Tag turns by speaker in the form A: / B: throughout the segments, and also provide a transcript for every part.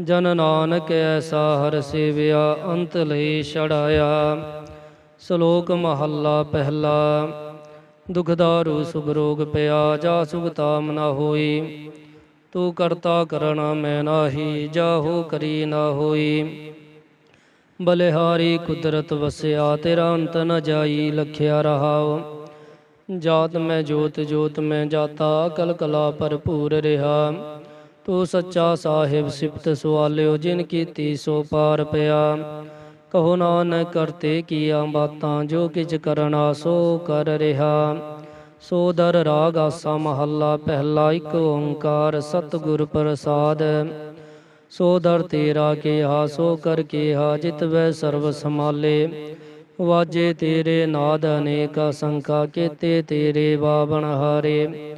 A: ਜਨ ਨਾਨਕ ਐਸਾ ਹਰ ਸੇਵਿਆ, ਅੰਤ ਲਈ ਛੜਾਇਆ। ਸ਼ਲੋਕ ਮਹੱਲਾ ਪਹਿਲਾ, ਦੁਖਦਾਰੂ ਸੁਭਰੋਗ ਪਿਆ, ਜਾ ਸੁਗਤਾਮ ਨਾ ਹੋਈ। ਤੂੰ ਕਰਤਾ ਕਰਣਾ ਮੈਂ ਨਾਹੀ, ਜਾਹੋ ਕਰੀ ਨਾ ਹੋਈ। ਬਲਿਹਾਰੀ ਕੁਦਰਤ ਵਸਿਆ, ਤੇਰਾ ਅੰਤ ਨ ਜਾਈ, ਲਖਿਆ ਰਹਾਉ। ਜਾਤ ਮੈਂ ਜੋਤ ਜੋਤ ਮੈਂ ਜਾਤਾ ਕਲ ਕਲਾ ਭਰਪੂਰ ਰਿਹਾ। ਤੂੰ ਸੱਚਾ ਸਾਹਿਬ ਸਿਫਤ ਸਵਾਲਿਓ, ਜਿਨ ਕੀਤੀ ਸੋ ਪਾਰ ਪਿਆ। ਕਹੋ ਨਾਨਕ, ਕਰਤੇ ਕੀਆਂ ਬਾਤਾਂ, ਜੋ ਕਿਛ ਕਰਨਾ ਸੋ ਕਰ ਰਿਹਾ। ਸੋ ਦਰ ਰਾਗ ਆਸਾ ਮਹੱਲਾ, ਪਹਿਲਾ ਇੱਕ ਓੰਕਾਰ ਸਤਿਗੁਰ ਪ੍ਰਸਾਦ। ਸੋ ਦਰ ਤੇਰਾ ਕਿਹਾ, ਸੋ ਕਰ ਕਿਹਾ, ਜਿਤ ਵੈ ਸਰਬ ਸਮਾਲੇ ਵਾਜੇ ਤੇਰੇ ਨਾਦ ਅਨੇਕ, ਸੰਖਾ ਕੀਤੇ ਤੇਰੇ ਬਾਵਣ ਹਾਰੇ।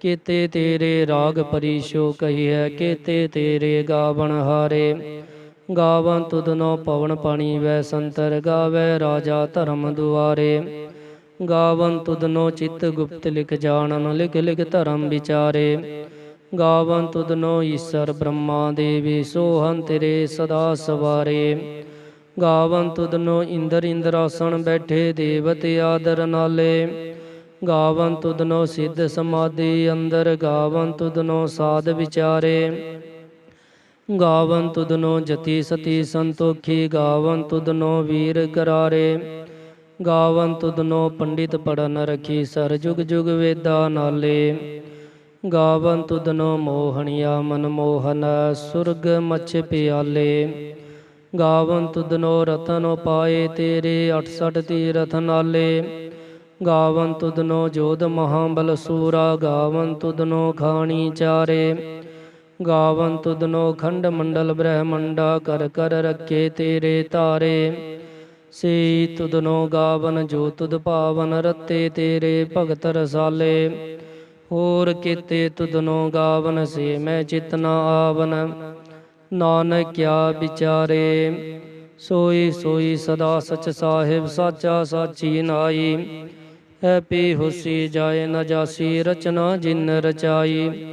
A: ਕੀਤੇ ਤੇਰੇ ਰਾਗ ਪਰੀਸ਼ੋ ਕਹੀਐ, ਕੀਤੇ ਤੇਰੇ ਗਾਵਣ ਹਾਰੇ। ਗਾਵਨ ਤੁਧਨੋ ਪਵਨ ਪਾਣੀ ਵੈ ਸੰਤਰ, ਗਾਵੇ ਰਾਜਾ ਧਰਮ ਦੁਆਰੇ। ਗਾਵਨ ਤੁਧਨੋ ਚਿੱਤ ਗੁਪਤ ਲਿਖ ਜਾਣਨ, ਲਿਖ ਲਿਖ ਧਰਮ ਵਿਚਾਰੇ। ਗਾਵਨ ਤੁਧਨੋ ਈਸ਼ਰ ਬ੍ਰਹਮਾ ਦੇਵੀ ਸੋਹੰ ਤੇਰੇ ਸਦਾ ਸਵਾਰੇ। ਗਾਵਨ ਤੁਧਨੋ ਇੰਦਰ ਇੰਦਰਾਸਣ ਬੈਠੇ, ਦੇਵਤ ਆਦਰ ਨਾਲੇ। ਗਾਵਨ ਤੁਧਨੋ ਸਿੱਧ ਸਮਾਧੀ, ਅੰਦਰ ਗਾਵਨ ਤੁਧਨੋ ਸਾਧ ਵਿਚਾਰੇ। ਗਾਵਨ ਤੁਧਨੋ ਜਤੀ ਸਤੀ ਸੰਤੋਖੀ, ਗਾਵਨ ਤੁਧਨੋ ਵੀਰ ਕਰਾਰੇ। ਗਾਵਨ ਤੁਧਨੋ ਪੰਡਿਤ ਪੜਨ ਰਖੀ, ਸਰ ਜੁਗ ਜੁਗ ਵੇਦਾ ਨਾਲੇ। ਗਾਵਨ ਤੁਧਨੋ ਮੋਹਣਿਆ ਮਨ ਮੋਹਨ, ਸੁਰਗ ਮਛ ਪਿਆਲੇ। ਗਾਵਨ ਤੁਧਨੋ ਰਤਨ ਪਾਏ ਤੇਰੇ 68 ਤੀਰਥ ਨਾਲੇ। ਗਾਵਨ ਤੁਧਨੋ ਜੋਧ ਮਹਾਬਲ ਸੂਰਾ, ਗਾਵਨ ਤੁਧਨੋ ਖਾਣੀ ਚਾਰੇ। ਗਾਵਨ ਤੁਧਨੋ ਖੰਡ ਮੰਡਲ ਬ੍ਰਹਮੰਡਾ, ਕਰ ਕਰ ਰੱਖੇ ਤੇਰੇ ਤਾਰੇ। ਸੇ ਤੁਧਨੋ ਗਾਵਨ ਜੋ ਤੁਧ ਭਾਵਨ ਰਤੇ ਤੇਰੇ ਭਗਤ ਰਸਾਲੇ। ਹੋਰ ਕੀਤੇ ਤੁਧਨੋ ਗਾਵਨ ਸੇ ਮੈਂ ਚਿਤਨਾ ਆਵਨ। ਨਾਨਕ ਕਿਆ ਵਿਚਾਰੇ, ਸੋਈ ਸੋਈ ਸਦਾ ਸਚ ਸਾਹਿਬ ਸਾਚਾ ਸਾਚੀ ਨਾਈ। ਹੈ ਹੁਸੀ ਜਾਏ ਨ ਜਾਸੀ, ਰਚਨਾ ਜਿਨ ਰਚਾਈ।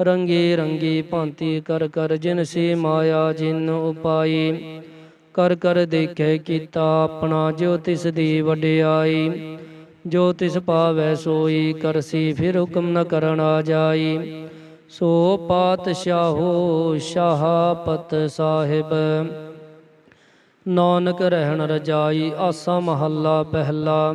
A: ਰੰਗੀ ਰੰਗੀ ਭਾਂਤੀ ਕਰ ਕਰ ਜਿਨ ਸੀ ਮਾਇਆ ਜਿਨ ਉਪਾਈ। ਕਰ ਕਰ ਦੇਖੇ ਕੀਤਾ ਆਪਣਾ, ਜੋ ਤਿਸ ਦੀ ਵਡਿਆਈ। ਜੋ ਤਿਸ ਪਾਵੈ ਸੋਈ ਕਰਸੀ ਫਿਰ ਹੁਕਮ ਨ ਆ ਜਾਈ। ਸੋ ਪਾਤਸ਼ਾਹੋ ਸ਼ਾਹਪਤ ਸਾਹਿਬ। ਨਾਨਕ ਰਹਿਣ ਰਜਾਈ, ਆਸਾ ਮਹੱਲਾ ਪਹਿਲਾ।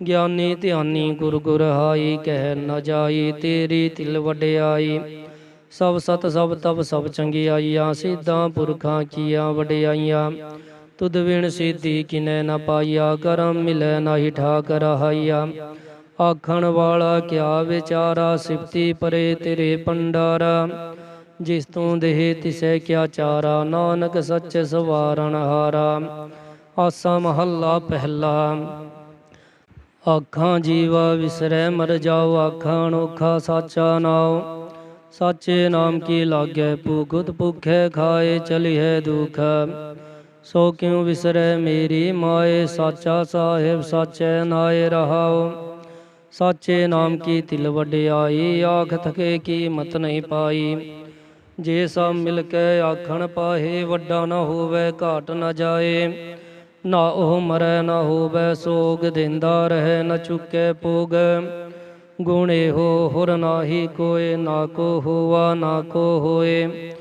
A: ਗਿਆਨੀ ਧਿਆਨੀ ਗੁਰ ਗੁਰ ਹਾਈ ਕਹਿ ਨ ਜਾਈ ਤੇਰੀ ਤਿਲ ਵਡਿਆਈ। ਸਭ ਸਤ ਸਭ ਤਬ ਸਭ ਚੰਗਿਆਈਆਂ, ਸਿੱਧਾਂ ਪੁਰਖਾਂ ਕੀਆਂ ਵਡਿਆਈਆਂ। ਤੁਧ ਵਿਣ ਸਿੱਧੀ ਕਿਨੈ ਨ ਪਾਈਆ, ਕਰਮ ਮਿਲੈ ਨਾਹੀ ਠਾਕ ਰਹਾਈਆ ਆਖਣ ਵਾਲਾ ਕਿਆ ਵਿਚਾਰਾ, ਸਿਫਤੀ ਪਰੇ ਤੇਰੇ ਪੰਡਾਰਾ ਜਿਸ ਤੂੰ ਦੇਹ ਤਿਸੈ ਕਿਆ ਚਾਰਾ, ਨਾਨਕ ਸੱਚ ਸਵਾਰਨ ਹਾਰਾ। ਆਸਾ ਮਹੱਲਾ ਪਹਿਲਾ। ਆਖਾਂ ਜੀਵਾ ਵਿਸਰੈ ਮਰ ਜਾਓ ਆਖਾਂ ਅਨੋਖਾ ਸਾਚਾ ਨਾਉ ਸਾਚੇ ਨਾਮ ਕੀ ਲਾਗੈ ਭੂਖਤ ਭੁਖੈ ਖਾਏ ਚਲਿਐ ਦੁਖ ਸੋ ਕਿਉ ਵਿਸਰੈ ਮੇਰੀ ਮਾਏ ਸਾਚਾ ਸਾਹਿਬ ਸਾਚੈ ਨਾਏ ਰਹਾਉ ਸਾਚੇ ਨਾਮ ਕੀ ਤਿਲ ਵਡਿਆਈ ਆਖ ਥਕੇ ਕੀ ਮਤ ਨਹੀਂ ਪਾਈ ਜੇ ਸਭ ਮਿਲ ਕੇ ਆਖਣ ਪਾਹੇ ਵੱਡਾ ਨਾ ਹੋਵੇ ਘਾਟ ਨਾ ਜਾਏ ਨਾ ਉਹ ਮਰੈ, ਨਾ ਹੋਵੇ ਸੋਗ, ਦਿੰਦਾ ਰਹੇ, ਨਾ ਚੁੱਕੇ ਭੋਗ। ਗੁਣ ਇਹੋ ਹੁਰ ਨਾਹੀ ਕੋਏ, ਨਾ ਕੋ ਹੋਵਾ ਨਾ ਕੋ ਹੋਏ।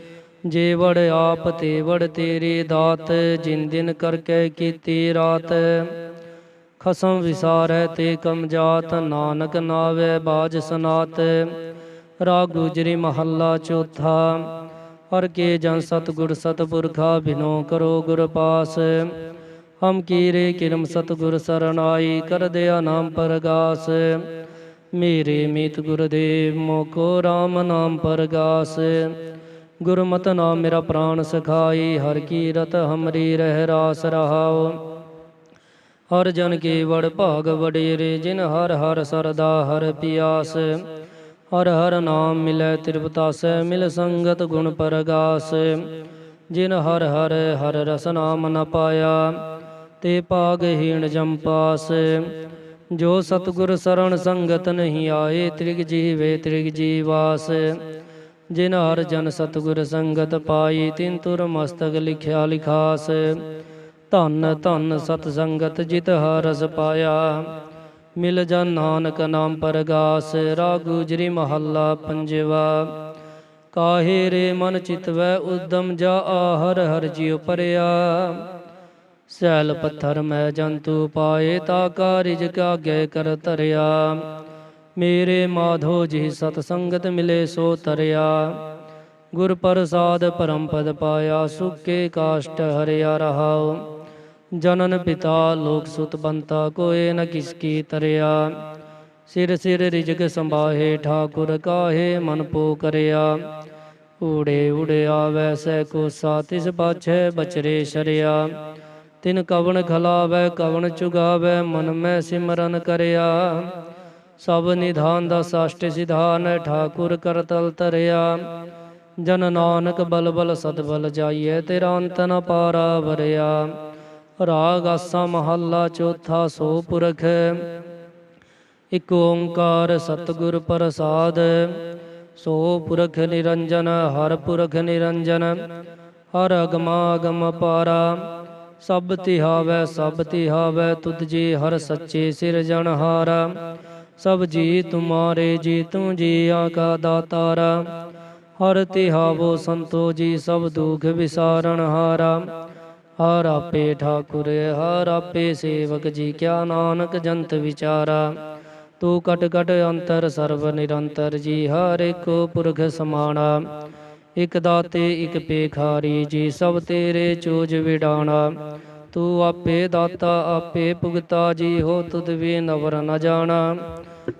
A: ਜੇਵੜ ਆਪ ਤੇ ਵੜ ਤੇਰੀ ਦਾਤ, ਜਿਨ ਦਿਨ ਕਰਕੇ ਕੀਤੀ ਰਾਤ। ਖਸਮ ਵਿਸਾਰੈ ਤੇ ਕਮਜ਼ਾਤ ਨਾਨਕ ਨਾਵੇ ਬਾਜ ਸਨਾਤ। ਰਾਗ ਗੁਜਰੀ ਮਹੱਲਾ ਚੌਥਾ, ਹਰ ਕੇ ਜਨ ਸਤਿਗੁਰ ਸਤਿਪੁਰਖਾ, ਬਿਨੋ ਕਰੋ ਗੁਰ ਪਾਸ। ਹਮ ਕੀਰੇ ਕਿਰਮ ਸਤਿਗੁਰ ਸ਼ਰਨਾਈ ਕਰ ਦਿਆ ਨਾਮ ਪਰਗਾਸ। ਮੇਰੇ ਮੀਤ ਗੁਰਦੇਵ ਮੋਕੋ RAM ਨਾਮ ਪਰਗਾਸ। ਗੁਰਮਤਿ ਨਾਮ ਮੇਰਾ ਪ੍ਰਾਣ ਸਖਾਈ, ਹਰ ਕੀਰਤ ਹਮਰੀ ਰਹਿ ਰਾਸ ਰਹਾਉ। ਹਰ ਜਨ ਕੇ ਵੜ ਭਾਗ ਵਡੇਰੇ, ਜਿਨ ਹਰ ਹਰ ਸਰਦਾ ਹਰ ਪਿਆਸ। ਹਰ ਹਰ ਨਾਮ ਮਿਲੈ ਤ੍ਰਿਪਤਾਸੈ, ਮਿਲ ਸੰਗਤ ਗੁਣ ਪਰਗਾਸ। ਜਿਨ ਹਰ ਹਰ ਹਰ ਰਸ ਨਾਮ ਨ ਪਾਇਆ ਤੇ ਭਾਗਹੀਣ ਜੰਪਾਸ ਜੋ ਸਤਿਗੁਰ ਸਰਣ ਸੰਗਤ ਨਹੀਂ ਆਏ, ਤ੍ਰਿਗ ਜੀਵੇ ਤ੍ਰਿਗ ਜੀਵਾਸ। ਜਿਨ ਹਰ ਜਨ ਸਤਿਗੁਰ ਸੰਗਤ ਪਾਈ, ਤਿਨ ਤੁਰ ਮਸਤਕ ਲਿਖਿਆ ਲਿਖਾਸ। ਧੰਨ ਧੰਨ ਸਤ ਸੰਗਤ ਜਿਤ ਹਰਸ ਪਾਇਆ। ਮਿਲ ਜਨ ਨਾਨਕ ਨਾਮ ਪਰਗਾਸ, ਰਾਗ ਮਹੱਲਾ ਪੰਜਵਾ। ਕਾਹੇ ਰੇ ਮਨ ਚਿਤਵੈ, ਉਦਮ ਜਾ ਹਰ ਹਰ ਜਿਉ ਪਰਿਆ। ਸੈਲ ਪੱਥਰ ਮੈਂ ਜੰਤੂ ਪਾਏ ਤਾ ਕਾਰਿਜ ਕਾਗੇ ਕਰ ਤਰਿਆ ਮੇਰੇ ਮਾਧੋ ਜੀ ਸਤ ਸੰਗਤ ਮਿਲੇ ਸੋ ਤਰਿਆ। ਗੁਰ ਪ੍ਰਸਾਦ ਪਰਮ ਪਦ ਪਾਇਆ, ਸੁਕੇ ਕਾਸ਼ਟ ਹਰਿਆ ਰਹਾਉ। ਜਨਨ ਪਿਤਾ ਲੋਕ ਸੁਤ ਬੰਤਾ, ਕੋਏ ਨ ਕਿਸ ਕੀ ਤਰਿਆ। ਸਿਰ ਸਿਰ ਰਿਜਕ ਸੰਭਾਹੇ, ਠਾਕੁਰ ਕਾਹੇ ਮਨ ਪੋ ਕਰਿਆ। ਊੜੇ ਊੜੇ ਆਵੈ ਕੋ ਸਾਤਿਸ ਪਾਛੈ ਬਚਰੇ ਸ਼ਰਿਆ। ਤਿਨ ਕਵਣ ਖਲਾਵੈ, ਕਵਣ ਚੁਗਾਵੈ, ਮਨ ਮੈਂ ਸਿਮਰਨ ਕਰਿਆ। ਸਭ ਨਿਧਾਨ ਦਾ ਸਾਸ਼ਟ ਸਿਧਾਨ ਠਾਕੁਰ ਕਰਤਲ ਤਰਿਆ ਜਨ ਨਾਨਕ ਬਲ ਬਲ ਸਦ ਬਲ ਜਾਈਐ, ਤੇਰਾ ਅੰਤ ਨ ਪਾਰਾ ਵਰਿਆ। ਰਾਗ ਆਸਾ ਮਹੱਲਾ ਚੌਥਾ ਸੋ ਪੁਰਖ। ਇਕ ਓੰਕਾਰ ਸਤਿਗੁਰ ਪ੍ਰਸਾਦ। ਸੋ ਪੁਰਖ ਨਿਰੰਜਨ, ਹਰ ਪੁਰਖ ਨਿਰੰਜਨ, ਹਰ ਅਗਮਾ ਅਗਮ ਪਾਰਾ। ਸਭ ਤਿਹਾਵੈ ਸਭ ਤਿਹਾਵੈ ਤੁਧ ਜੀ ਹਰ ਸੱਚੇ ਸਿਰਜਣਹਾਰਾ ਸਭ ਜੀ ਤੁਮਾਰੇ ਜੀ ਤੂੰ ਜੀਆਂ ਕਾ ਦਾਤਾਰਾ। ਹਰ ਤਿਹਾਵੋ ਸੰਤੋ ਜੀ ਸਭ ਦੁਖ ਵਿਸਾਰਣ ਹਾਰਾ। ਹਰ ਆਪੇ ਠਾਕੁਰ, ਹਰ ਆਪੇ ਸੇਵਕ ਜੀ ਕਿਆ ਨਾਨਕ ਜੰਤ ਵਿਚਾਰਾ। ਤੂੰ ਕਟ ਕਟ ਅੰਤਰ ਸਰਬ ਨਿਰੰਤਰ ਜੀ, ਹਰ ਏਕੋ ਪੁਰਖ ਸਮਾਣਾ ਇਕ ਦਾਤੇ, ਇਕ ਪੇਖਾਰੀ ਜੀ ਸਭ ਤੇਰੇ ਚੋਜ ਵਿਡਾਣਾ। ਤੂੰ ਆਪੇ ਦਾਤਾ, ਆਪੇ ਭੁਗਤਾ, ਜੀ ਹੋ ਤੁਧ ਵੀ ਨਵਰ ਨ ਜਾਣਾ।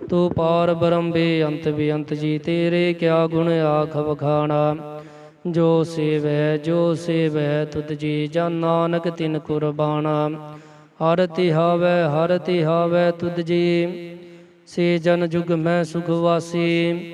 A: ਤੂੰ ਪਾਰ ਬ੍ਰਹਮ ਬੇਅੰਤ ਬੇਅੰਤ ਜੀ ਤੇਰੇ ਕਿਆ ਗੁਣ ਆਖ ਵਖਾਣਾ। ਜੋ ਸੇਵੈ ਜੋ ਸੇਵੈ, ਤੁਧ ਜੀ ਜਨ ਨਾਨਕ ਤਿਨ ਕੁਰਬਾਨਾ ਹਰ ਤਿਹਾਵੈ ਹਰ ਤਿਹਾਵੈ ਤੁਧ ਜੀ। ਸੇ ਜਨ ਜੁਗ ਮੈਂ ਸੁਖ ਵਾਸੀ।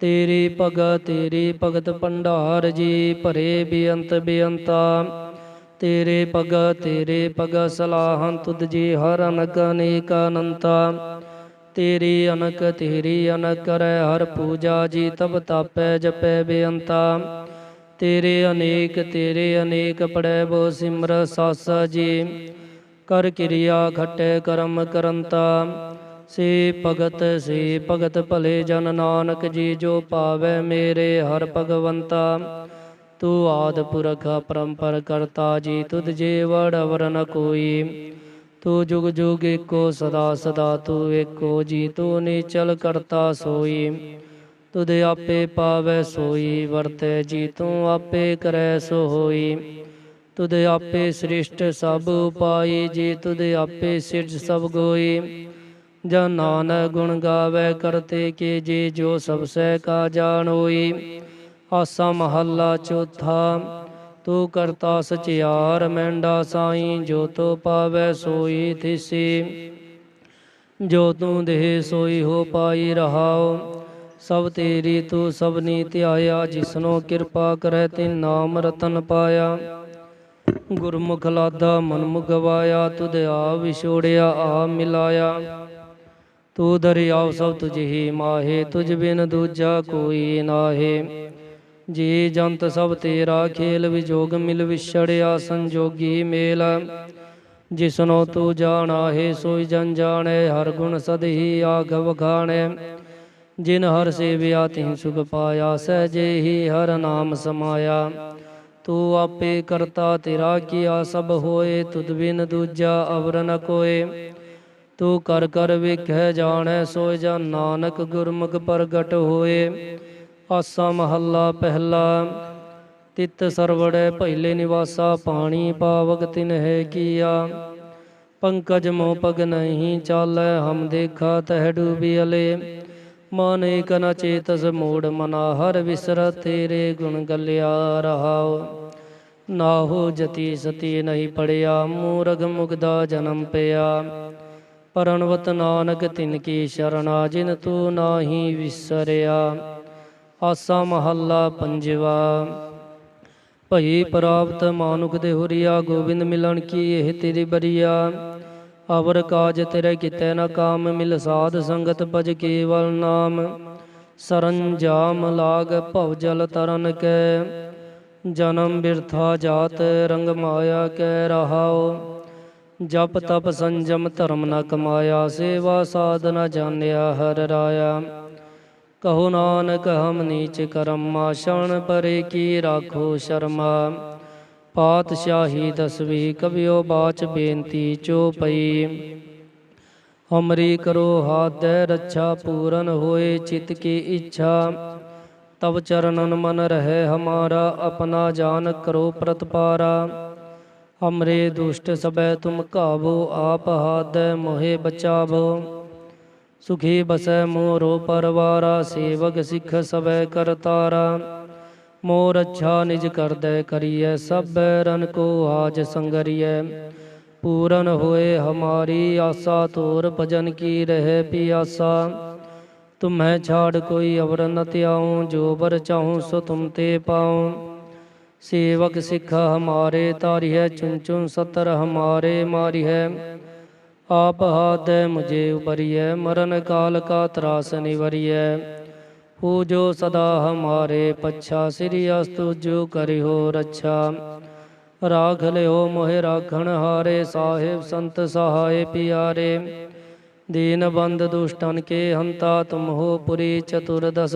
A: ਤੇਰੀ ਭਗਤ ਤੇਰੀ ਭਗਤ ਭੰਡਾਰ ਜੀ ਭਰੇ ਬੇਅੰਤ ਬੇਅੰਤਾ। ਤੇਰੇ ਭਗਤ ਤੇਰੇ ਭਗਤ ਸਲਾਹੰ ਤੁਧ ਜੀ ਹਰ ਅਨਕ ਅਨੇਕ ਅਨੰਤਾ ਤੇਰੀ ਅਨਕ ਤੇਰੀ ਅਨਕ ਕਰੈ ਹਰ ਪੂਜਾ ਜੀ ਤਬ ਤਾਪੈ ਜਪੈ ਬੇਅੰਤਾ। ਤੇਰੇ ਅਨੇਕ ਤੇਰੇ ਅਨੇਕ ਪੜੈ ਬੋ ਸਿਮਰ ਸਾਸਾ ਜੀ। ਕਰ ਕਿਰਿਆ ਖਟੈ ਕਰਮ ਕਰੰਤਾ। ਸੇ ਭਗਤ ਸੇ ਭਗਤ ਭਲੇ ਜਨ ਨਾਨਕ ਜੀ ਜੋ ਪਾਵੈ ਮੇਰੇ ਹਰ ਭਗਵੰਤਾ। ਤੂੰ ਆਦ ਪੁਰਖ ਪਰੰਪਰ ਕਰਤਾ ਜੀ, ਤੁਧ ਜੇ ਵੜ ਅਵਰ ਨ ਕੋਈ। ਤੂੰ ਜੁਗ ਜੁਗ ਏਕੋ ਸਦਾ ਸਦਾ ਤੂੰ ਏਕੋ ਜੀ, ਤੂੰ ਨੀਚਲ ਕਰਤਾ ਸੋਈ। ਤੁਧ ਆਪੇ ਪਾਵੈ ਸੋਈ, ਵਰਤੈ ਜੀ, ਤੂੰ ਆਪੇ ਕਰੈ ਸੋ ਹੋਈ ਤੁਧ ਆਪੇ ਸ੍ਰਿਸ਼ਟ ਸਭ ਉਪਾਈ ਜੀ, ਤੁਧ ਆਪੇ ਸਿਰਜ ਸਭ ਗੋਈ। ਜਨ ਨਾਨਕ ਗੁਣ ਗਾਵੇ ਕਰਤੇ ਕੇ ਜੇ ਜੋ ਸਭ ਸਹਿ ਕਾ ਜਾਣ ਹੋਈ। ਆਸਾ ਮਹੱਲਾ ਚੌਥਾ, ਤੂੰ ਕਰਤਾ ਸਚਿਆਰ, ਮੈਂਡਾ ਸਾਈ ਜੋ ਤੋ ਪਾਵੈ ਸੋਈ ਥਿਸੀ। ਜੋ ਤੂੰ ਦੇਹ ਸੋਈ ਹੋ ਪਾਈ ਰਹਾਓ ਸਭ ਤੇਰੀ ਤੂੰ ਸਭਨੀ ਧਿਆਇਆ, ਜਿਸਨੋ ਕਿਰਪਾ ਕਰੈ ਤੇ ਨਾਮ ਰਤਨ ਪਾਇਆ। ਗੁਰਮੁਖ ਲਾਦਾ ਮਨ ਮੁਖ ਗਵਾਇਆ, ਤੁਧ ਆ ਵਿਛੋੜਿਆ ਆ ਮਿਲਾਇਆ। ਤੂੰ ਦਰਿਆਵ ਸਭ ਤੁਝ ਹੀ ਮਾਹੇ, ਤੁਝ ਬਿਨ ਦੂਜਾ ਕੋਈ ਨਾਹੇ। ਜੀ ਜੰਤ ਸਭ ਤੇਰਾ ਖੇਲ, ਵਿਜੋਗ ਮਿਲ ਵਿਛੜਿਆ ਸੰਜੋਗੀ ਮੇਲ। ਜਿਸਨੋ ਤੂੰ ਜਾਣਾ ਹੈ, ਸੋਈ ਜਨ ਜਾਣੈ, ਹਰ ਗੁਣ ਸਦਹੀ ਆਗਵ ਗਾਣੈ। ਜਿਨ ਹਰ ਸੇਵਿਆ ਤਿਨ ਸੁਖ ਪਾਇਆ, ਸਹਜੇ ਹੀ ਹਰ ਨਾਮ ਸਮਾਇਆ। ਤੂੰ ਆਪੇ ਕਰਤਾ ਤੇਰਾ ਕੀਆ, ਸਭ ਹੋਏ, ਤੁਧ ਬਿਨ ਦੂਜਾ ਅਵਰ ਨ ਕੋਏ। ਤੂੰ ਕਰ ਕਰ ਵੇਖੈ ਜਾਣੈ, ਸੋਇ ਜਨ ਨਾਨਕ ਗੁਰਮੁਖ ਪ੍ਰਗਟ ਹੋਏ। ਆਸਾ ਮਹੱਲਾ ਪਹਿਲਾ, ਤਿਤ ਸਰਵੜੈ ਪਹਿਲੇ ਨਿਵਾਸਾ, ਪਾਣੀ ਪਾਵਕ ਤਿਨ ਹੈ ਕੀਆ। ਪੰਕਜ ਮੋ ਪਗ ਨਹੀਂ ਚਾਲੈ, ਹਮ ਦੇਖਾ ਤਹਿ ਡੂਬੀ ਅਲੇ। ਮਨ ਏਕ ਨ ਚੇਤਸ, ਮੋੜ ਮਨਾ ਹਰ ਵਿਸਰ ਤੇਰੇ ਗੁਣ ਗਲਿਆ ਰਹਾਉ। ਨਾਹੋ ਜਤੀ ਸਤੀ ਨਹੀਂ ਪੜਿਆ ਮੂਰਗ ਮੁਗਦਾ ਜਨਮ ਪਿਆ। ਪਰਣਵਤ ਨਾਨਕ ਤਿਨ ਕੀ ਸ਼ਰਣਾ ਜਿਨ ਤੂੰ ਨਾਹੀ ਵਿਸਰਿਆ। ਆਸਾ ਮਹੱਲਾ ਪੰਜਵਾ। ਭਈ ਪ੍ਰਾਪਤ ਮਾਨੁਖ ਦੇ ਹੁਰੀਆ, ਗੋਬਿੰਦ ਮਿਲਣ ਕੀ ਇਹ ਤੇਰੀ ਬਰੀਆ? ਅਵਰ ਕਾਜ ਤੇਰੇ ਕਿਤੇ ਨ ਕਾਮ, ਮਿਲ ਸਾਧ ਸੰਗਤ ਭਜ ਕੇਵਲ ਨਾਮ। ਸਰੰਜਾਮ ਲਾਗ ਭਵ ਜਲ ਤਰਨ ਕੈ। ਜਨਮ ਬਿਰਥਾ ਜਾਤ ਰੰਗ ਮਾਇਆ ਕੈ ਰਹਾਓ ਜਪ ਤਪ ਸੰਜਮ ਧਰਮ ਨ ਕਮਾਇਆ, ਸੇਵਾ ਸਾਧਨਾ ਜਾਣਿਆ ਹਰ ਰਾਇਆ। ਕਹੋ ਨਾਨਕ, ਹਮ ਨੀਚ ਕਰਮਾ ਸ਼ਣ ਪਰੇ ਕੀ ਰਾਖੋ ਸ਼ਰਮਾ। ਪਾਤਸ਼ਾਹੀ ਦਸਵੀ ਕਵਿਓ ਬਾਚ ਬੇਨਤੀ ਚੋ ਪਈ। ਹਮਰੀ ਕਰੋ ਹਾਦੈ ਰੱਛਾ, ਪੂਰਨ ਹੋਏ ਚਿਤ ਕੀ ਇੱਛਾ। ਤਬ ਚਰਨਨ ਮਨ ਰਹਿ ਹਮਾਰਾ, ਆਪਣਾ ਜਾਨ ਕਰੋ ਪ੍ਰਤਪਾਰਾ। ਹਮਰੇ ਦੁਸ਼ਟ ਸਬੈ ਤੁਮ ਕਾਬੋ ਆਪ ਹਾਦੈ ਮੋਹਿ ਬਚਾਵੋ ਸੁਖੀ ਬਸੈ ਮੋਰੋ ਪਰਵਾਰਾ ਸੇਵਕ ਸਿੱਖ ਸਬੈ ਕਰਤਾਰਾ ਮੋਰ ਅੱਛਾ ਨਿਜ ਕਰਦੈ ਕਰੀਐ ਸਭ ਰਨ ਕੋ ਆਜ ਸੰਗਰੀਐ ਪੂਰਨ ਹੋਏ ਹਮਾਰੀ ਆਸਾ ਤੋਰ ਭਜਨ ਕੀ ਰਹਿ ਪਿਆਸਾ ਤੁਮੈ ਛਾੜ ਕੋਈ ਅਵਰ ਨ ਤਿਆਉ ਜੋ ਬਰ ਚਾਹੂੰ ਸੋ ਤੁਮ ਤੇ ਪਾਉ ਸੇਵਕ ਸਿੱਖ ਹਮਾਰੇ ਤਾਰਿਐ ਚੁਨ ਚੁਨ ਸਤਰ ਹਮਾਰੇ ਮਾਰਿਐ आप हाथ मुझे उबरिय मरण काल का त्रास निवरिय हो जो सदा हमारे पच्छा श्री अस्तु जो करि हो रक्षा राख ले हो मोहे राखण हारे साहेब संत सहाय पियारे दीन बंद दुष्टन के हंता तुम हो पुरी चतुर्दश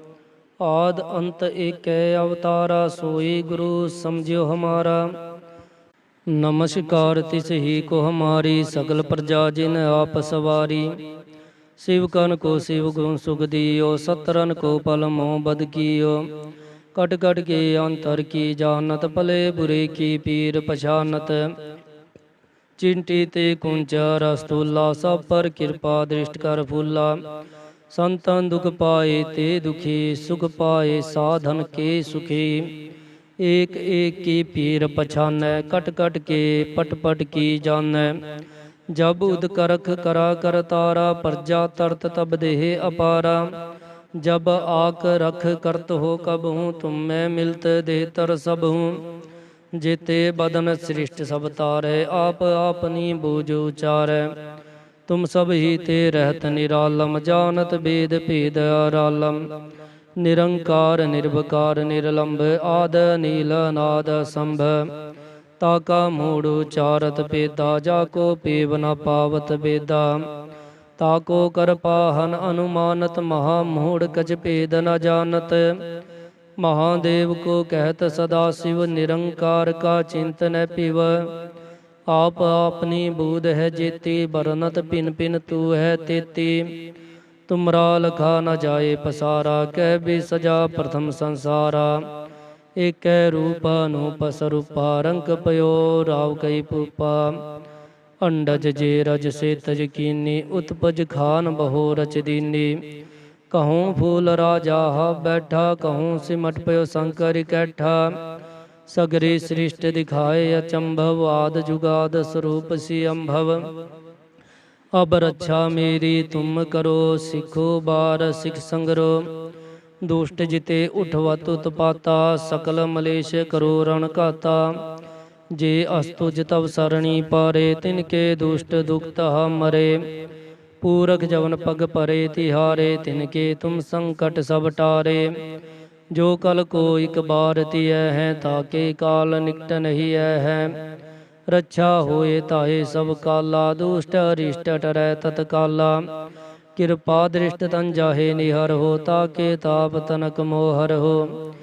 A: ਆਦ ਅੰਤ ਏਕੈ ਅਵਤਾਰਾ ਸੋਈ ਗੁਰੂ ਸਮਝਿਓ ਹਮਾਰਾ ਨਮਸਕਾਰ ਤਿਸ ਹੀ ਕੋ ਹਮਾਰੀ ਸਗਲ ਪ੍ਰਜਾ ਜਿਨ ਆਪ ਸਵਾਰੀ शिव कन को शिव गुण सुख दियो सतरन को पल मोह बद कियो कट कट के अंतर की जानत भले बुरे की पीर पछानत चिंटी ते कुंचा रस्तुल्ला सब पर कृपा दृष्ट कर फूला ਸੰਤਾਂ ਦੁਖ ਪਾਏ ਤੇ ਦੁਖੀ, ਸੁਖ ਪਾਏ ਸਾਧਨ ਕੇ ਸੁਖੀ। ਏਕ ਏਕ ਕੀ ਪੀਰ ਪਛਾਨੈ, ਕਟ ਕਟ ਕੇ ਪਟ ਪਟ ਕੀ ਜਾਣੈ। ਜਬ ਉਦ ਕਰਖ ਕਰਾ ਕਰ ਤਾਰਾ, ਪਰਜਾ ਤਰਤ ਤਬ ਦੇਹ ਅਪਾਰਾ। ਜਬ ਆਕ ਰਖ ਕਰਤ ਹੋ ਕਬ ਹੂੰ, ਤੁਮ ਮੈਂ ਮਿਲਤ ਦੇ ਤਰ ਸਭ ਹੂੰ। ਜੇਤੇ ਬਦਨ ਸ੍ਰਿਸ਼ਟ ਸਭ ਤਾਰੇ, ਆਪ ਆਪਨੀ ਬੂਝ ਉਚਾਰੈ। ਤੁਮ ਸਭ ਹੀ ਤੇ ਰਹਿਤ ਨਿਰਾਲਮ ਜਾਣਤ ਬੇਦ ਭੇਦ ਆਰਾਲਮ। ਨਿਰੰਕਾਰ ਨਿਰਭਕਾਰ ਨਿਰਲੰਭ, ਆਦ, ਨੀਲ, ਨਾਦ, ਸੰਭ। ਤਾ ਕਾ ਮੂੜ, ਉਚਾਰਤ ਪੇਦਾ ਜਾ ਕੋ ਪੀਵ ਨ ਪਾਵਤ ਬੇਦਾ। ਤਾ ਕੋ ਕਰ ਪਾਹਨ ਅਨੁਮਾਨਤ, ਮਹਾ ਮੂੜ ਕਜ ਭੇਦ ਨ ਜਾਣਤ। ਮਹਾਦੇਵ ਕੋ ਕਹਿਤ ਸਦਾ ਸਿਵ, ਨਿਰੰਕਾਰ ਕਾ ਚਿੰਤਨ ਪਿਵ ਆਪ ਆਪਣੀ ਬੂਧ ਹੈ ਜੇਤੀ ਬਰਨਤ ਪਿਨ ਪਿਨ ਤੂ ਹੈ ਤੇਤੀ। ਤੁਮਰਾ ਲਖਾ ਨ ਜਾਏ ਪਸਾਰਾ, ਕਹਿ ਵੀ ਸਜਾ ਪ੍ਰਥਮ ਸੰਸਾਰਾ। ਏਕੈ ਰੂਪ ਅਨੂਪ ਸਰੂਪਾ ਰੰਗ ਪਇਓ ਰਾਵ ਕਈ ਪੂਪਾ ਅੰਡਜ ਜੇ ਰਜ ਸੇ ਤਜ ਕੀਨੀ, ਉਤਪਜ ਖਾਨ ਬਹੋ ਰਚ ਦੀਨੀ। ਕਹੂੰ ਫੂਲ ਰਾਜਾ ਬੈਠਾ, ਕਹੂੰ ਸਿਮਟ ਪਇਓ ਸੰਕਰ ਇਕੱਠਾ। ਸਗਰੇ ਸ੍ਰਿਸ਼ਟ ਦਿਖਾਏ ਅਚੰਭਵ ਆਦ ਜੁਗਾਦ ਸਰੂਪ ਸੀ ਅੰਭਵ। ਅਬ ਰੱਛਾ ਮੇਰੀ ਤੁਮ ਕਰੋ, ਸਿੱਖੋ ਬਾਰ ਸਿਖ ਸੰਗਰੋ। ਦੁਸ਼ਟ ਜਿਤੇ ਉਠਵਤ ਉਤਪਾਤਾ, ਸਕਲ ਮਲੇਸ਼ ਕਰੋ ਰਣ ਘਾਤਾ। ਜੇ ਅਸਤੁ ਤਵ ਸਰਣੀ ਪਾਰੇ ਤਿਨਕੇ ਦੁਸ਼ਟ ਦੁਖਤਾ ਮਰੇ। ਪੂਰਖ ਜਵਨ ਪਗ ਪਰੇ, ਤਿਹਾਰੇ ਤਿਨਕੇ ਤੁਮ ਸੰਕਟ ਸਭ ਟਾਰੇ। ਜੋ ਕਲ ਕੋ ਇਕ ਤਿਐ ਹੈ, ਤਾਕੇ ਕਾਲ ਨਿਕਟ ਨਹੀਂ ਐ ਹੈ। ਰੱਛਾ ਹੋਏ ਤਾਏ ਸਭ ਕਾਲਾ, ਦੁਸ਼ਟ ਅਰਿਸ਼ਟ ਟਰੈ ਤਤਕਾਲਾ। ਕਿਰਪਾ ਦ੍ਰਿਸ਼ਟ ਤਨ ਜਾਹੇ ਨਿਹਰ ਹੋ, ਤਾਕੇ ਤਾਪ ਤਨਕ ਮੋਹਰ ਹੋ।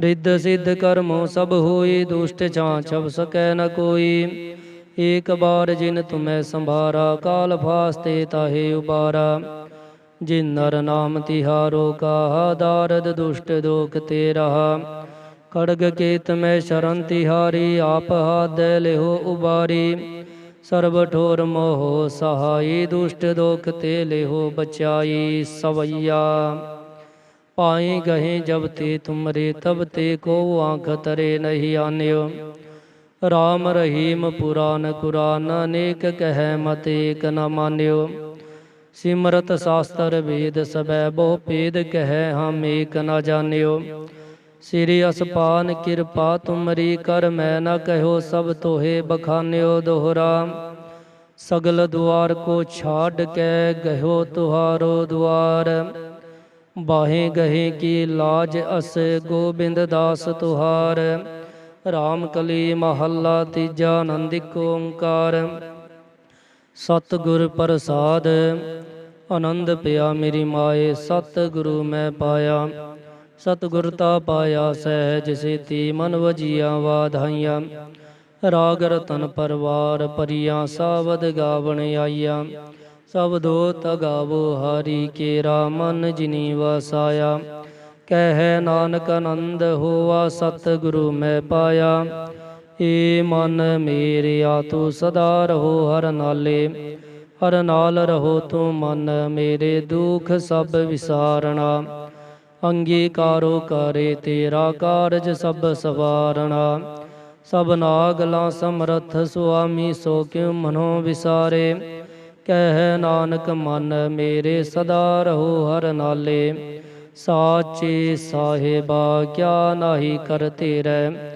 A: ਰਿੱਧ ਸਿੱਧ ਕਰਮੋ ਸਭ ਹੋਈ ਦੁਸ਼ਟ ਛਾਂ ਛਬ ਸਕੈ ਨ ਕੋਈ। ਏਕ ਬਾਰ ਜਿਨ ਤੁਮੈ ਸੰਭਾਰਾ, ਕਾਲ ਫਾਸਤੇ ਤਾਹੇ ਉਬਾਰਾ। ਜਿਨ ਨਰ ਨਾਮ ਤਿਹਾਰੋ ਕਾ ਦਾਰਦ ਦੁਸ਼ਟ ਦੋਖ ਤੇ ਰਹਾ ਖੜਗ ਕੇਤ ਮੈਂ ਸ਼ਰਨ ਤਿਹਾਰੀ, ਆਪ ਹਾਦ ਲਿਹੋ ਉਬਾਰੀ। ਸਰਬ ਠੋਰ ਮੋਹ ਸਹਾਈ, ਦੁਸ਼ਟ ਦੋਖ ਤੇ ਲਿਹੋ ਬਚਾਈ ਸਵਈਆ। ਪਾਏ ਗਏ ਜਬ ਤੇ ਤੁਮਰੇ, ਤਬ ਤੇ ਕੋ ਆਂਖ ਤਰੇ ਨਹੀਂ ਆਨਿਓ। ਰਾਮ ਰਹੀਮ ਪੁਰਾਨ ਕੁਰਾਨ ਅਨੇਕ ਕਹਿ ਮਤ ਏਕ ਨ ਮਾਨਿਓ। ਸਿਮਰਤ ਸਾਸਤਰ ਵੇਦ ਸਬੈ ਬਹੁ ਭੇਦ ਕਹਿ ਹਮ ਏਕ ਨ ਜਾਣਿਓ। ਸਿਰਿ ਅਸਪਾਨ ਕਿਰਪਾ ਤੁਮਰੀ ਕਰ ਮੈਂ ਨਾ ਕਹਿਓ ਸਭ ਤੋਹੇ ਬਖਾਨਿਓ ਦੋਹਰਾ। ਸਗਲ ਦੁਆਰ ਕੋ ਛਾੜ ਕੇ ਗਇਓ ਤੁਹਾਰੋ ਦੁਆਰ। ਬਾਹੇ ਗਹੇ ਕੀ ਲਾਜ ਅਸ ਗੋਬਿੰਦ ਦਾਸ ਤੁਹਾਰ। ਰਾਮ ਕਲੀ ਮਹੱਲਾ ਤੀਜਾ ਆਨੰਦਿਕ ਓੰਕਾਰ। ਸਤਿਗੁਰ ਪ੍ਰਸਾਦ, ਆਨੰਦ ਪਿਆ ਮੇਰੀ ਮਾਏ, ਸਤਿਗੁਰੂ ਮੈਂ ਪਾਇਆ। ਸਤਿਗੁਰ ਤਾ ਪਾਇਆ ਸਹਿਜ ਸੇਤੀ ਮਨ ਵਜੀਆਂ ਵਾਧਾਈਆਂ। ਰਾਗ ਰਤਨ ਪਰਵਾਰ ਪਰੀਆਂ ਸਾਵਦ ਗਾਵਣ ਆਈਆਂ। ਸਬਦੋ ਤਗਾਵੋ ਹਰੀ ਕੇਰਾ, ਮਨ ਜਿਨੀ ਵਸਾਇਆ। ਕਹਿ ਨਾਨਕ ਆਨੰਦ ਹੋਆ, ਸਤਿਗੁਰੂ ਮੈਂ ਪਾਇਆ। ਏ ਮਨ ਮੇਰਿਆ ਤੂੰ ਸਦਾ ਰਹੋ ਹਰ ਨਾਲੇ, ਹਰ ਨਾਲ ਰਹੋ ਤੂੰ ਮਨ ਮੇਰੇ ਦੁਖ ਸਭ ਵਿਸਾਰਣਾ। ਅੰਗੀਕਾਰੋ ਕਰੇ ਤੇਰਾ ਕਾਰਜ ਸਭ ਸਵਾਰਣਾ। ਸਭ ਨਾਗਲਾ ਸਮਰਥ ਸੁਆਮੀ ਸੋ ਕਿਉ ਮਨੋ ਵਿਸਾਰੇ। ਕਹਿ ਨਾਨਕ ਮਨ ਮੇਰੇ ਸਦਾ ਰਹੋ ਹਰ ਨਾਲੇ, ਸਾਚੇ ਸਾਹਿਬਾ ਕਿਆ ਨਾਹੀ ਕਰ ਤੇਰੇ।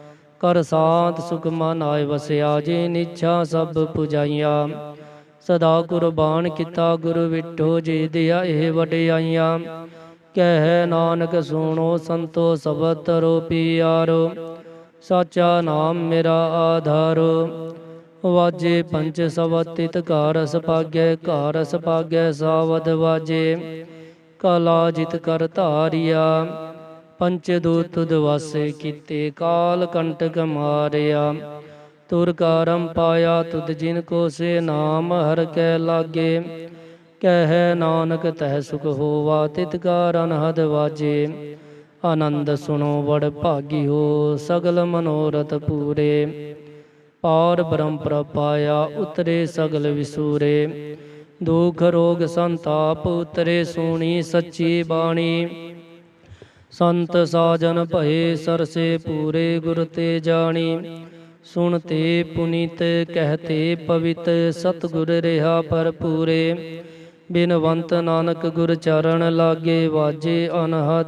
A: ਕਰ ਸਾਥ ਸੁਖ ਮਨ ਆਏ ਵਸਿਆ ਜਿਨ ਨਿਛਾ ਸਭ ਪੁਜਾਈਆਂ। ਸਦਾ ਕੁਰਬਾਨ ਕੀਤਾ ਗੁਰੂ ਵਿਟੋ ਜੀ ਦਿਆ ਇਹ ਵਡਿਆਈਆਂ। ਕਹਿ ਨਾਨਕ ਸੁਣੋ, ਸੰਤੋ ਸਬਦ ਤਰੋ ਪਿਆਰੋ। ਸਾਚਾ ਨਾਮ ਮੇਰਾ ਆਧਾਰੋ। ਵਾਜੇ ਪੰਜ ਸਵਤਿਤ ਘਰ ਸਪਾਗੈ ਘਰ ਸਪਾਗੈ ਸਾਵਦ ਵਾਜੇ। ਕਾਲਾ ਜਿਤ ਕਰ ਧਾਰਿਆ। ਪੰਚ ਦੂਤ ਦਵਾਸੇ ਕੀਤੇ, ਕਾਲ ਕੰਟਕ ਮਾਰਿਆ। ਤੁਰ ਕਰਮ ਪਾਇਆ ਤੁਧ ਜਿਨ ਕੋ ਸੇ ਨਾਮ ਹਰ ਕੈ ਲਾਗੇ। ਕਹਿ ਨਾਨਕ ਤਹਿ ਸੁਖ ਹੋਵਾ, ਤਿਤ ਕਾ ਅਨਹਦ ਵਾਜੇ। ਆਨੰਦ ਸੁਣੋ ਵੜ ਭਾਗੀ ਹੋ, ਸਗਲ ਮਨੋਰਥ ਪੂਰੇ। ਪਾਰ ਬ੍ਰਹਮ ਪ੍ਰਪਾਇਆ ਉਤਰੇ ਸਗਲ ਵਿਸੂਰੇ। ਦੁਖ ਰੋਗ ਸੰਤਾਪ, ਉਤਰੇ ਸੋਣੀ ਸੱਚੀ ਬਾਣੀ। ਸੰਤ ਸਾਜਨ ਭਏ ਸਰਸੇ ਪੂਰੇ ਗੁਰ ਤੇ ਜਾਣੀ। ਸੁਣਤੇ ਪੁਨੀਤ, ਕਹਤੇ ਪਵਿੱਤ, ਸਤਗੁਰ ਰਹਾ ਭਰਪੂਰੇ। ਬਿਨਵੰਤ ਨਾਨਕ ਗੁਰ ਚਰਨ ਲਾਗੇ ਵਾਜੇ ਅਨਹ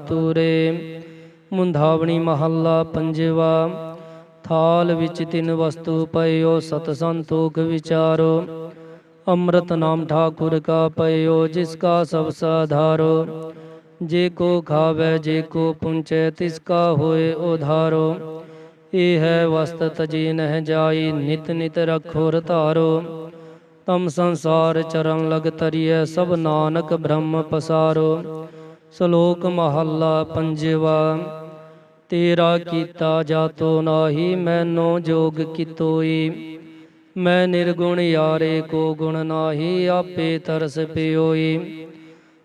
A: ਮੁੰਧਾਵਣੀ ਮਹੱਲਾ ਪੰਜਵਾ, ਥਾਲ ਵਿੱਚ ਤਿੰਨ ਵਸਤੂ ਪਇਓ, ਸਤ ਸੰਤੋਖ ਵਿਚਾਰੋ। ਅੰਮ੍ਰਿਤ ਨਾਮ ਠਾਕੁਰ ਕਾ ਪਇਓ, ਜਿਸ ਕਾ ਸਭ ਸਾਧਾਰੋ ਜੇ ਕੋ ਖਾਵੇ, ਜੇ ਕੋ ਪੁੰਚੈ, ਤਿਸ ਕਾ ਹੋਏ ਉਧਾਰੋ। ਇਹ ਹੈ ਵਸਤ ਤਜੀ ਨਹਿ ਜਾਈ, ਨਿਤ ਨਿਤ ਰਖੋ ਰਤਾਰੋ। ਤਮ ਸੰਸਾਰ ਚਰਨ ਲਗ ਤਰੀਐ, ਸਭ ਨਾਨਕ ਬ੍ਰਹਮ ਪਸਾਰੋ। ਸ਼ਲੋਕ ਮਹੱਲਾ ਪੰਜਵਾ, ਤੇਰਾ ਕੀਤਾ ਜਾਤੋ ਨਾਹੀ, ਮੈਨੋ ਜੋਗ ਕਿਤੋਈ। ਮੈਂ ਨਿਰਗੁਣ ਯਾਰੇ ਕੋ ਗੁਣ ਨਾਹੀ, ਆਪੇ ਤਰਸ ਪਿਓਈ।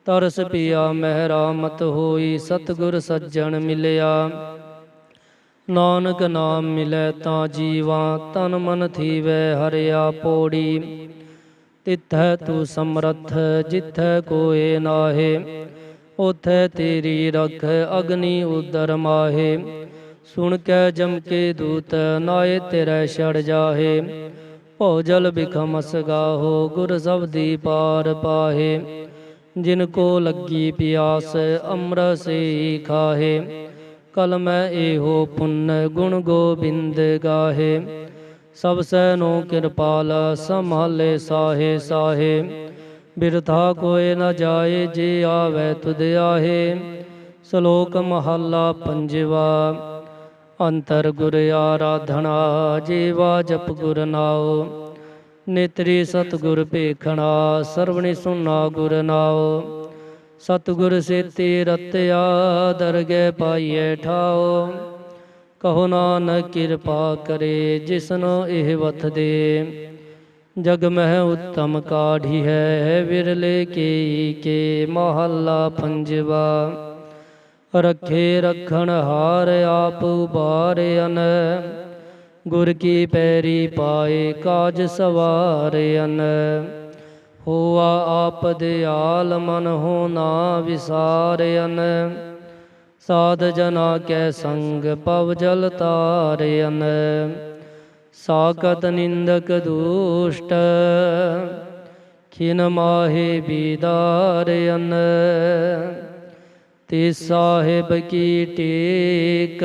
A: ਤਰਸ ਪਿਆ, ਮਹਿਰਾਮਤ ਹੋਈ, ਸਤਿਗੁਰ ਸੱਜਣ ਮਿਲਿਆ। ਨਾਨਕ ਨਾਮ ਮਿਲੈ ਤਾਂ ਜੀਵਾ, ਤਨ ਮਨ ਥੀਵੈ ਹਰਿਆ ਪੋੜੀ ਤਿੱਥੈ ਤੂੰ ਸਮਰੱਥ, ਜਿੱਥੈ ਕੋਏ ਨਾਹੇ ਉਥੈ ਤੇਰੀ ਰਖ ਅਗਨੀ ਉਦਰ ਮਾਹੇ। ਸੁਣ ਕੇ ਜਮ ਕੇ ਦੂਤ, ਨਾਏ ਤੇਰੇ ਛੜ ਜਾਹੇ। ਭੋਜਲ ਬਿਖਮਸ ਗਾਹੋ, ਗੁਰ ਸਬਦੀ ਪਾਰ ਪਾਹੇ। ਜਿਨ ਕੋ ਲੱਗੀ ਪਿਆਸ, ਅੰਮ੍ਰਿਤ ਸੇ ਖਾਹੇ। ਕਲ ਮੈਂ ਇਹੋ ਪੁੰਨ ਗੁਣ ਗੋਬਿੰਦ ਗਾਹੇ। ਸਭ ਸੈਨੋ ਕਿਰਪਾਲ, ਸੰਭਾਲੇ ਸਾਹੇ ਸਾਹੇ। ਬਿਰਥਾ ਕੋਏ ਨ ਜਾਏ, ਜੇ ਆਵੇ ਤੁਧ ਆਹੇ। ਸ਼ਲੋਕ ਮਹੱਲਾ ਪੰਜਵਾ, ਅੰਤਰ ਗੁਰ ਆਰਾਧਨਾ, ਜੀਵਾ ਜਪ ਗੁਰ ਨਾਉ। ਨੇਤਰੀ ਸਤਿਗੁਰ ਭੇਖਣਾ, ਸਰਵਣੀ ਸੁਨਾ ਗੁਰ ਨਾਉ। ਸਤਿਗੁਰ ਸੇਤੀ ਰਤਿਆ, ਦਰਗਹਿ ਪਾਈਐ ਠਾਓ ਕਹੋ ਨਾਨਕ ਕਿਰਪਾ ਕਰੇ, ਜਿਸਨੋ ਇਹ ਵਥ ਦੇ। ਜਗ ਮਹਿ ਉਤਮ ਕਾਢੀ ਹੈ, ਵਿਰਲੇ ਕੇ ਕੇ ਮਹੱਲਾ ਪੰਜਵਾ। ਰੱਖੇ ਰਖਣ ਹਾਰ, ਆਪ ਉਬਾਰਿਆਨ ਗੁਰ ਕੀ ਪੈਰੀ ਪਾਏ ਕਾਜ ਸਵਾਰਿਆਨ ਹੋਆ ਆਪ ਦਿਆਲ ਮਨ ਹੋ ਨਾ ਵਿਸਾਰਿਆਨ ਸਾਧ ਜਨਾ ਕੈ ਸੰਗ ਪਵ ਜਲ ਤਾਰਿਆਨ ਸਾਕਤ ਨਿੰਦਕ ਦੁਸ਼ਟ, ਖਿਨ ਮਾਹੇ ਬੀਦਾਰਿਆਨ ਤੇ ਸਾਹਿਬ ਕੀ ਟੇਕ